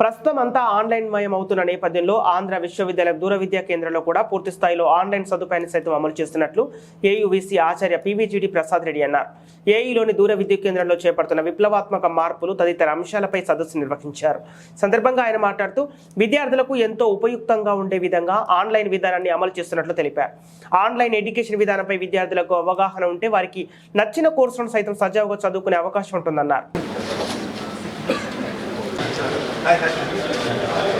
ప్రస్తుతం అంతా ఆన్లైన్ మయం అవుతున్న నేపథ్యంలో ఆంధ్ర విశ్వవిద్యాలయం దూర విద్యా కేంద్రంలో కూడా పూర్తి స్థాయిలో ఆన్లైన్ సదుపాయాన్ని సైతం అమలు చేస్తున్నట్లు AU VC Acharya PVGD Prasad Reddy అన్నారు. ఏఈలోని దూర విద్యా కేంద్రంలో చేపడుతున్న విప్లవాత్మక మార్పులు తదితర అంశాలపై సదస్సు నిర్వహించారు. సందర్భంగా ఆయన మాట్లాడుతూ విద్యార్థులకు ఎంతో ఉపయుక్తంగా ఉండే విధంగా ఆన్లైన్ విధానాన్ని అమలు చేస్తున్నట్లు తెలిపారు. ఆన్లైన్ ఎడ్యుకేషన్ విధానంపై విద్యార్థులకు అవగాహన ఉంటే వారికి నచ్చిన కోర్సులను సైతం సజావుగా చదువుకునే అవకాశం ఉంటుందన్నారు. Hi hi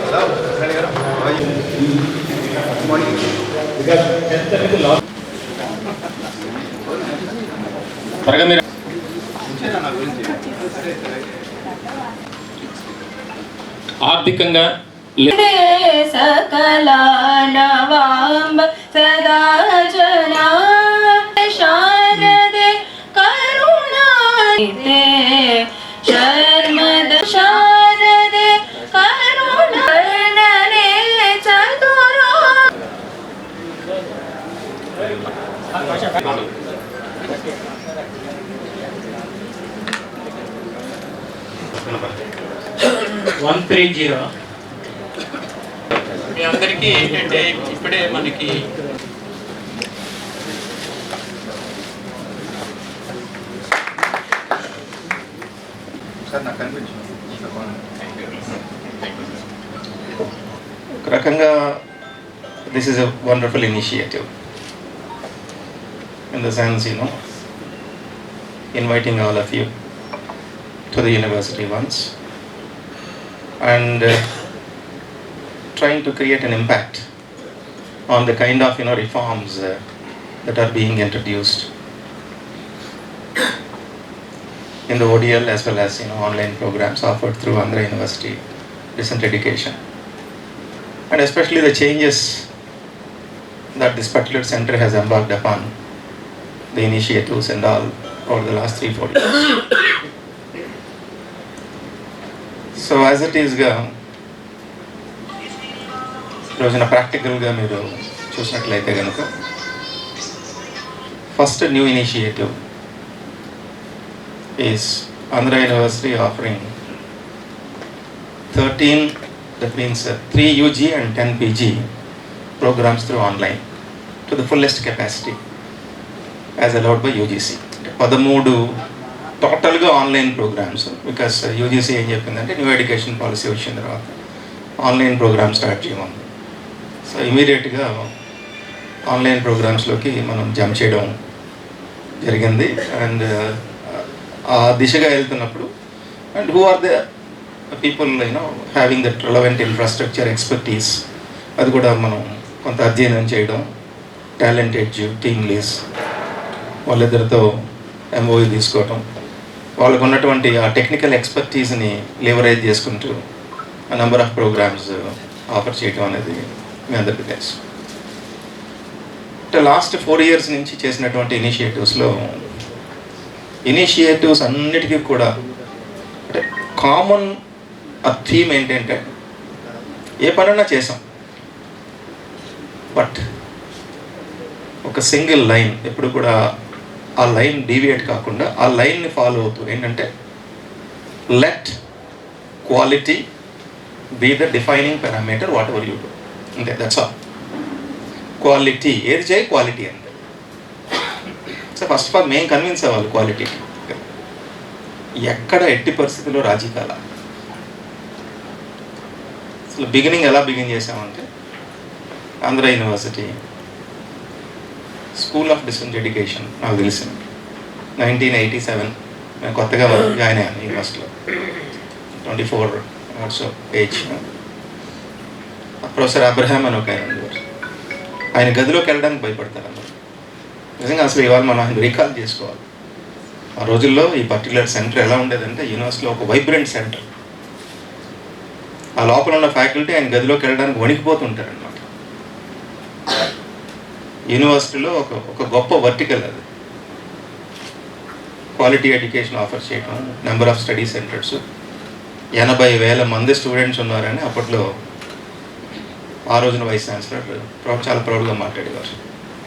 hello morning because health అనేది లాస్ ఆర్థికంగా సదా జనా శారదే కరుణా వన్ త్రీ జీరో. మీ అందరికీ ఏంటంటే ఇప్పుడే మనకి సార్ నాకు కనిపించింది. ఒక రకంగా this is a wonderful initiative in the sense you know inviting all of you to the university once and uh, trying to create an impact on the kind of you know reforms uh, that are being introduced in the ODL as well as you know online programs offered through Andhra University Distance Education and especially the changes that this particular center has embarked upon the initiatives and all over the last three four years. So as it is రోజున ప్రాక్టికల్గా మీరు చూసినట్లయితే కనుక first new initiative is Andhra university offering thirteen that means three UG and ten PG programmes through online to the fullest capacity as allowed by UGC పదమూడు టోటల్గా online programmes because UGC ఏం చెప్పిందంటే new education policy వచ్చిన తర్వాత online programme start చేయమని. So ఇమీడియట్గా online ప్రోగ్రామ్స్లోకి మనం జంప్ చేయడం జరిగింది. అండ్ ఆ దిశగా వెళ్తున్నప్పుడు and who are the people you know having that relevant infrastructure expertise అది కూడా మనం కొంత అధ్యయనం చేయడం. టాలెంటెడ్ టీమ్ లీస్ వాళ్ళిద్దరితో ఎంఓయూ తీసుకోవటం. వాళ్ళకు ఉన్నటువంటి ఆ టెక్నికల్ ఎక్స్పర్టీస్ని లివరైజ్ చేసుకుంటూ నెంబర్ ఆఫ్ ప్రోగ్రామ్స్ ఆఫర్ చేయటం అనేది మీ అందరికీ తెలుసు. అంటే లాస్ట్ ఫోర్ ఇయర్స్ నుంచి చేసినటువంటి ఇనిషియేటివ్స్లో ఇనిషియేటివ్స్ అన్నిటికీ కూడా అంటే కామన్ ఆ థీమ్ ఏంటంటే ఏ పనైనా చేసాం. బట్ ఒక సింగిల్ లైన్ ఎప్పుడు కూడా ఆ లైన్ డీవియేట్ కాకుండా ఆ లైన్ని ఫాలో అవుతూ ఏంటంటే let quality be the defining parameter whatever you do. అంతే దట్స్ ఆల్ క్వాలిటీ ఏది చేయి క్వాలిటీ అంతే. సో ఫస్ట్ ఆఫ్ ఆల్ మేము కన్విన్స్ అవ్వాలి క్వాలిటీ. ఎక్కడ ఎట్టి పరిస్థితుల్లో రాజీ కాల? అసలు బిగినింగ్ ఎలా బిగిన్ చేసామంటే Andhra university school of distance education నాకు తెలిసింది నైన్టీన్ ఎయిటీ సెవెన్ నేను కొత్తగా జాయిన్ అయ్యాను యూనివర్సిటీలో twenty four also age professor Abraham అని ఒక ఆయన ఉండేవారు. ఆయన గదిలోకి వెళ్ళడానికి భయపడతారు అందరు. నిజంగా అసలు ఇవాళ మనం ఆయన రీకాల్ చేసుకోవాలి. ఆ రోజుల్లో ఈ పర్టికులర్ సెంటర్ ఎలా ఉండేదంటే యూనివర్సిటీలో ఒక వైబ్రెంట్ సెంటర్ ఆ లోపల ఉన్న ఫ్యాకల్టీ ఆయన గదిలోకి వెళ్ళడానికి వణికిపోతుంటారన్నమాట. యూనివర్సిటీలో ఒక ఒక గొప్ప వర్టికల్ అది. క్వాలిటీ ఎడ్యుకేషన్ ఆఫర్ చేయడం నెంబర్ ఆఫ్ స్టడీ సెంటర్స్. ఎనభై వేల మంది స్టూడెంట్స్ ఉన్నారని అప్పట్లో ఆ రోజున వైస్ ఛాన్సలర్ చాలా ప్రౌడ్గా మాట్లాడేవారు.